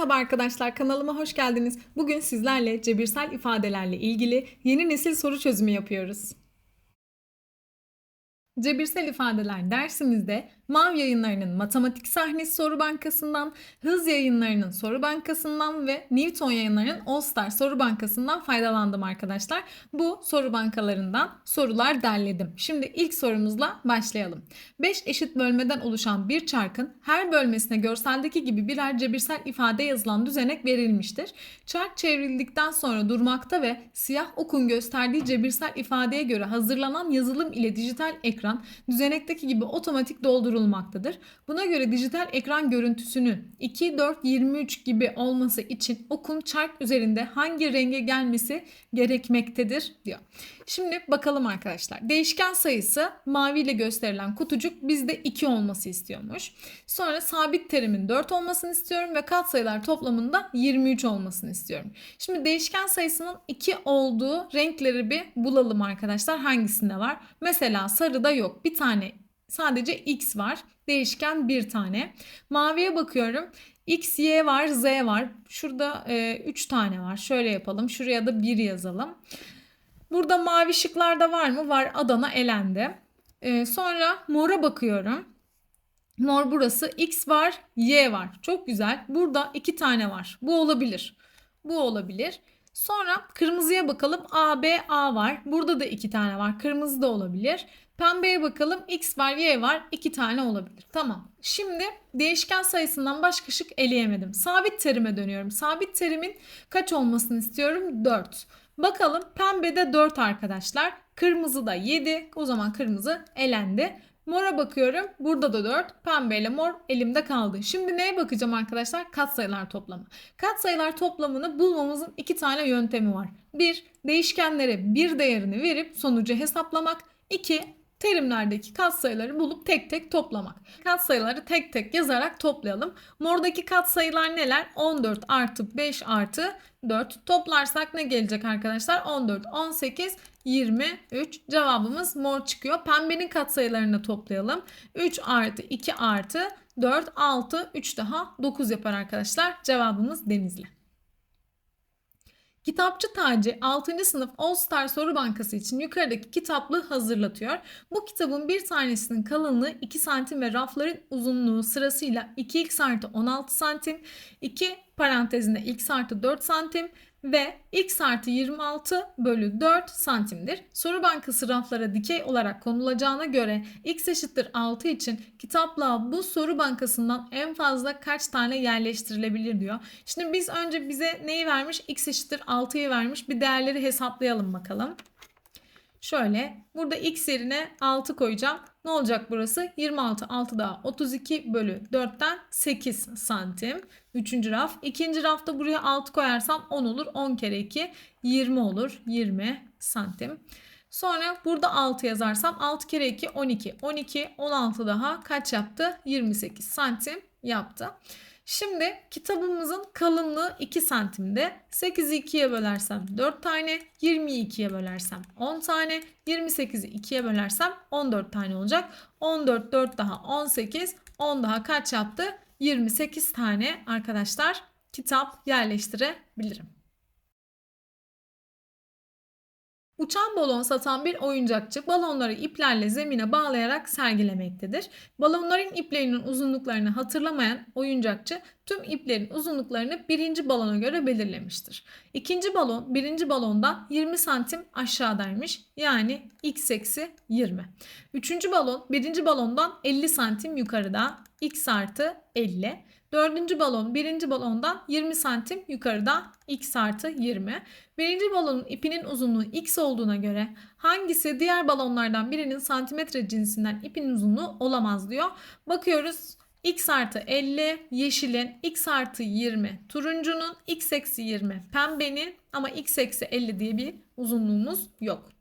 Merhaba arkadaşlar kanalıma hoş geldiniz. Bugün sizlerle cebirsel ifadelerle ilgili yeni nesil soru çözümü yapıyoruz. Cebirsel ifadeler dersimizde Mav yayınlarının matematik sahnesi soru bankasından, Hız yayınlarının soru bankasından ve Newton yayınlarının All Star soru bankasından faydalandım arkadaşlar. Bu soru bankalarından sorular derledim. Şimdi ilk sorumuzla başlayalım. 5 eşit bölmeden oluşan bir çarkın her bölmesine görseldeki gibi birer cebirsel ifade yazılan düzenek verilmiştir. Çark çevrildikten sonra durmakta ve siyah okun gösterdiği cebirsel ifadeye göre hazırlanan yazılım ile dijital ekran düzenekteki gibi otomatik doldurulmaktadır. Buna göre dijital ekran görüntüsünün 2, 4, 23 gibi olması için okun çark üzerinde hangi renge gelmesi gerekmektedir diyor. Şimdi bakalım arkadaşlar. Değişken sayısı maviyle gösterilen kutucuk bizde 2 olması istiyormuş. Sonra sabit terimin 4 olmasını istiyorum ve katsayılar toplamında 23 olmasını istiyorum. Şimdi değişken sayısının 2 olduğu renkleri bir bulalım arkadaşlar. Hangisinde var? Mesela sarıda yok. Bir tane sadece x var. Değişken bir tane. Maviye bakıyorum. X, Y var, Z var. Şurada 3 e, tane var. Şöyle yapalım. Şuraya da 1 yazalım. Burada mavi şıklarda var mı? Var. Adana elendi. E, sonra mora bakıyorum. Mor burası. X var, Y var. Çok güzel. Burada 2 tane var. Bu olabilir. Bu olabilir. Sonra kırmızıya bakalım. A, B, A var. Burada da iki tane var. Kırmızı da olabilir. Pembeye bakalım. X var, Y var. iki tane olabilir. Tamam. Şimdi değişken sayısından başka şık eleyemedim. Sabit terime dönüyorum. Sabit terimin kaç olmasını istiyorum? 4. Bakalım pembede 4 arkadaşlar. Kırmızıda 7. O zaman kırmızı elendi. Mora bakıyorum. Burada da 4. Pembe ile mor elimde kaldı. Şimdi neye bakacağım arkadaşlar? Katsayılar toplamı. Katsayılar toplamını bulmamızın iki tane yöntemi var. Bir, değişkenlere bir değerini verip sonucu hesaplamak. İki, terimlerdeki katsayıları bulup tek tek toplamak. Katsayıları tek tek yazarak toplayalım. Mordaki katsayılar neler? 14 artı 5 artı 4. Toplarsak ne gelecek arkadaşlar? 14, 18, 23. Cevabımız mor çıkıyor. Pembenin katsayılarını toplayalım. 3 artı 2 artı 4, 6, 3 daha 9 yapar arkadaşlar. Cevabımız Denizli. Kitapçı Taci 6. sınıf All Star Soru Bankası için yukarıdaki kitaplığı hazırlatıyor. Bu kitabın bir tanesinin kalınlığı 2 santim ve rafların uzunluğu sırasıyla 2x artı 16 santim, 2 parantezinde x artı 4 santim ve x artı 26 bölü 4 santimdir. Soru bankası raflara dikey olarak konulacağına göre x eşittir 6 için kitaplığa bu soru bankasından en fazla kaç tane yerleştirilebilir diyor. Şimdi biz önce bize neyi vermiş? x eşittir 6'yı vermiş. Bir değerleri hesaplayalım bakalım. Şöyle burada x yerine 6 koyacağım. Ne olacak burası? 26 6 daha 32 bölü 4'ten 8 santim. Üçüncü raf. İkinci rafta buraya 6 koyarsam 10 olur. 10 kere 2 20 olur. 20 santim. Sonra burada 6 yazarsam 6 kere 2 12. 12 16 daha kaç yaptı? 28 santim yaptı. Şimdi kitabımızın kalınlığı 2 santimde. 8'i 2'ye bölersem 4 tane, 20'yi 2'ye bölersem 10 tane, 28'i 2'ye bölersem 14 tane olacak. 14, 4 daha 18, 10 daha kaç yaptı? 28 tane arkadaşlar kitap yerleştirebilirim. Uçan balon satan bir oyuncakçı balonları iplerle zemine bağlayarak sergilemektedir. Balonların iplerinin uzunluklarını hatırlamayan oyuncakçı tüm iplerin uzunluklarını birinci balona göre belirlemiştir. İkinci balon birinci balondan 20 santim aşağıdaymış yani x eksi 20. Üçüncü balon birinci balondan 50 santim yukarıda x artı 50. Dördüncü balon birinci balondan 20 santim yukarıda x artı 20. Birinci balonun ipinin uzunluğu x olduğuna göre hangisi diğer balonlardan birinin santimetre cinsinden ipin uzunluğu olamaz diyor. Bakıyoruz x artı 50 yeşilin x artı 20 turuncunun x eksi 20 pembenin ama x eksi 50 diye bir uzunluğumuz yok.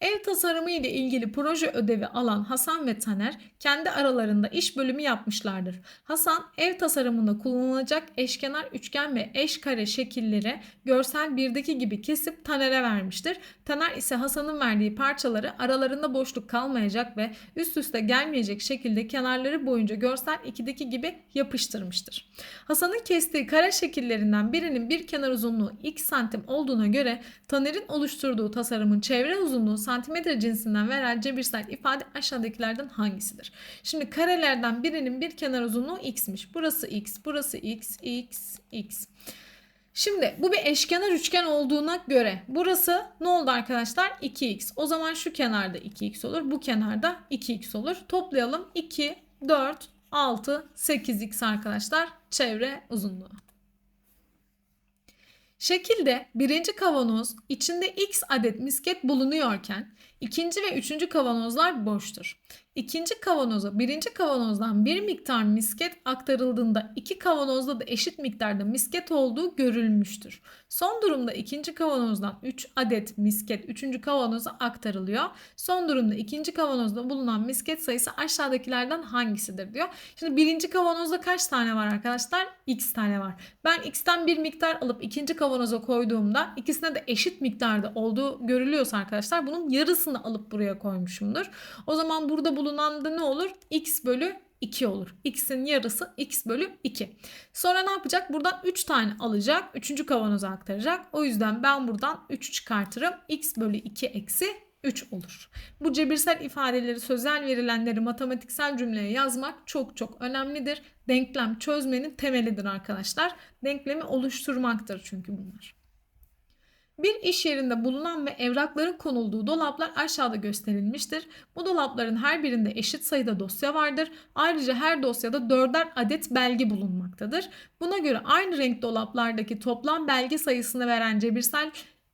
Ev tasarımı ile ilgili proje ödevi alan Hasan ve Taner kendi aralarında iş bölümü yapmışlardır. Hasan ev tasarımında kullanılacak eşkenar üçgen ve eş kare şekilleri görsel birdeki gibi kesip Taner'e vermiştir. Taner ise Hasan'ın verdiği parçaları aralarında boşluk kalmayacak ve üst üste gelmeyecek şekilde kenarları boyunca görsel 2'deki gibi yapıştırmıştır. Hasan'ın kestiği kare şekillerinden birinin bir kenar uzunluğu x santim olduğuna göre Taner'in oluşturduğu tasarımın çevre uzunluğu santimetre cinsinden veren cebirsel ifade aşağıdakilerden hangisidir? Şimdi karelerden birinin bir kenar uzunluğu x'miş. Burası x, burası x, x, x. Şimdi bu bir eşkenar üçgen olduğuna göre burası ne oldu arkadaşlar? 2x. O zaman şu kenarda 2x olur. Bu kenarda 2x olur. Toplayalım. 2, 4, 6, 8x arkadaşlar çevre uzunluğu. Şekilde birinci kavanoz içinde x adet misket bulunuyorken ikinci ve üçüncü kavanozlar boştur. İkinci kavanoza birinci kavanozdan bir miktar misket aktarıldığında iki kavanozda da eşit miktarda misket olduğu görülmüştür. Son durumda ikinci kavanozdan 3 adet misket üçüncü kavanoza aktarılıyor. Son durumda ikinci kavanozda bulunan misket sayısı aşağıdakilerden hangisidir diyor. Şimdi birinci kavanozda kaç tane var arkadaşlar? X tane var. Ben X'ten bir miktar alıp ikinci kavanoza koyduğumda ikisine de eşit miktarda olduğu görülüyorsa arkadaşlar bunun yarısını alıp buraya koymuşumdur. O zaman burada bulunan da ne olur? X bölü 2 olur. X'in yarısı x bölü 2. Sonra ne yapacak? Buradan 3 tane alacak. 3. kavanoza aktaracak. O yüzden ben buradan 3 çıkartırım. x bölü 2 eksi 3 olur. Bu cebirsel ifadeleri, sözel verilenleri matematiksel cümleye yazmak çok çok önemlidir. Denklem çözmenin temelidir arkadaşlar. Denklemi oluşturmaktır çünkü bunlar. Bir iş yerinde bulunan ve evrakların konulduğu dolaplar aşağıda gösterilmiştir. Bu dolapların her birinde eşit sayıda dosya vardır. Ayrıca her dosyada dörder adet belge bulunmaktadır. Buna göre aynı renk dolaplardaki toplam belge sayısını veren cebirsel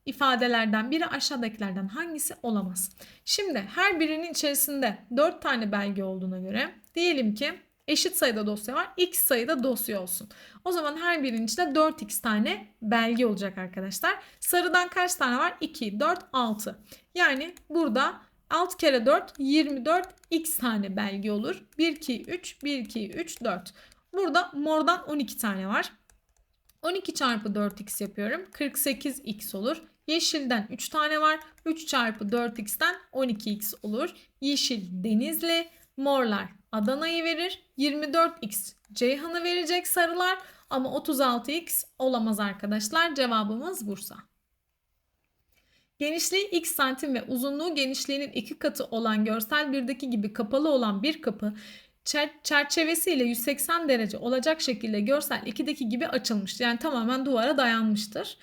ifadelerden biri aşağıdakilerden hangisi olamaz? Şimdi her birinin içerisinde 4 tane belge olduğuna göre diyelim ki eşit sayıda dosya var. X sayıda dosya olsun. O zaman her birinin içinde 4x tane belge olacak arkadaşlar. Sarıdan kaç tane var? 2, 4, 6. Yani burada 6 kere 4 24 x tane belge olur. 1, 2, 3, 1, 2, 3, 4. Burada mordan 12 tane var. 12 çarpı 4x yapıyorum. 48x olur. Yeşilden 3 tane var. 3 çarpı 4x'ten 12x olur. Yeşil Denizli, morlar Adana'yı verir. 24x Ceyhan'ı verecek sarılar ama 36x olamaz arkadaşlar. Cevabımız Bursa. Genişliği x santim ve uzunluğu genişliğinin iki katı olan görsel birdeki gibi kapalı olan bir kapı çerçevesiyle 180 derece olacak şekilde görsel 2'deki gibi açılmış. Yani tamamen duvara dayanmıştır.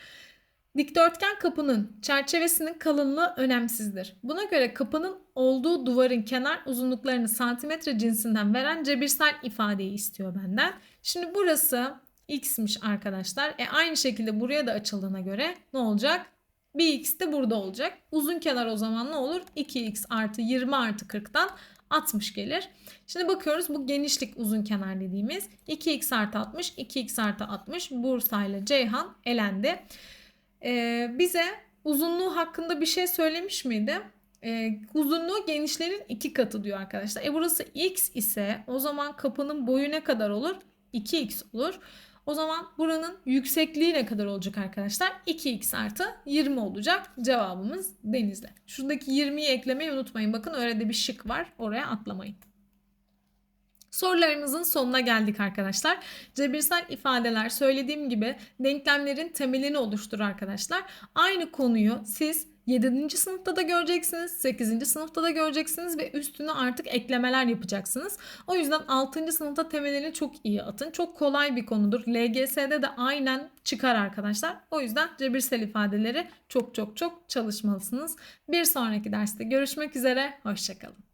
Dikdörtgen kapının çerçevesinin kalınlığı önemsizdir. Buna göre kapının olduğu duvarın kenar uzunluklarını santimetre cinsinden veren cebirsel ifadeyi istiyor benden. Şimdi burası x'miş arkadaşlar. E aynı şekilde buraya da açıldığına göre ne olacak? Bir x de burada olacak. Uzun kenar o zaman ne olur? 2x artı 20 artı 40'tan 60 gelir. Şimdi bakıyoruz bu genişlik uzun kenar dediğimiz 2x artı 60, 2x artı 60 Bursa ile Ceyhan elendi. Ee, bize uzunluğu hakkında bir şey söylemiş miydi? Ee, uzunluğu genişliğinin iki katı diyor arkadaşlar. E burası x ise o zaman kapının boyu ne kadar olur? 2x olur. O zaman buranın yüksekliği ne kadar olacak arkadaşlar? 2x artı 20 olacak. Cevabımız Denizli. Şuradaki 20'yi eklemeyi unutmayın. Bakın öyle de bir şık var. Oraya atlamayın. Sorularımızın sonuna geldik arkadaşlar. Cebirsel ifadeler söylediğim gibi denklemlerin temelini oluşturur arkadaşlar. Aynı konuyu siz 7. sınıfta da göreceksiniz, 8. sınıfta da göreceksiniz ve üstüne artık eklemeler yapacaksınız. O yüzden 6. sınıfta temelini çok iyi atın. Çok kolay bir konudur. LGS'de de aynen çıkar arkadaşlar. O yüzden cebirsel ifadeleri çok çok çok çalışmalısınız. Bir sonraki derste görüşmek üzere. Hoşçakalın.